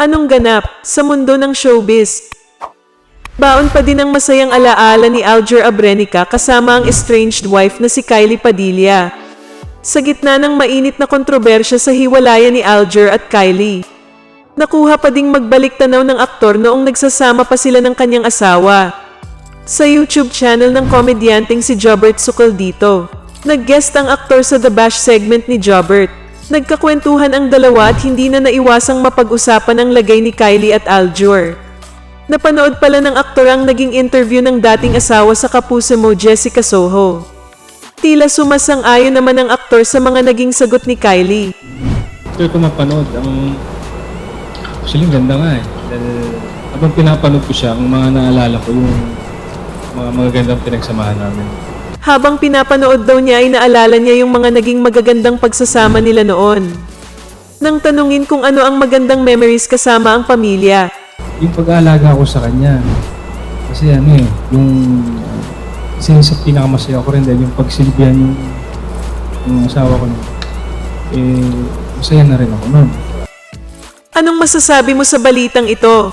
Anong ganap sa mundo ng showbiz? Baon pa din ang masayang alaala ni Alger Abrenica kasama ang estranged wife na si Kylie Padilla. Sa gitna ng mainit na kontrobersya sa hiwalayan ni Alger at Kylie. Nakuha pa ding magbalik tanaw ng aktor noong nagsasama pa sila ng kanyang asawa. Sa YouTube channel ng komedyanteng si Jobert Sukal dito. Nag-guest ang aktor sa The Bash segment ni Jobert. Nagkakwentuhan ang dalawa at hindi na naiwasang mapag-usapan ang lagay ni Kylie at Aljur. Napanood pala ng aktor ang naging interview ng dating asawa sa kapuso mo Jessica Soho. Tila sumasang-ayon naman ang aktor sa mga naging sagot ni Kylie. After ko mapanood, ang... Actually, ganda nga eh. Dahil habang pinapanood ko siya, ang mga naalala ko yung mga magagandang pinagsamahan namin. Habang pinapanood daw niya ay naalala niya yung mga naging magagandang pagsasama nila noon. Nang tanungin kung ano ang magandang memories kasama ang pamilya, Yung pag-aalaga ko sa kanya, kasi ano eh, yung isa sa pinakamasaya ko rin dahil yung pagsilbihan yung, yung asawa ko nun, eh, masaya na rin ako nun. anong masasabi mo sa balitang ito?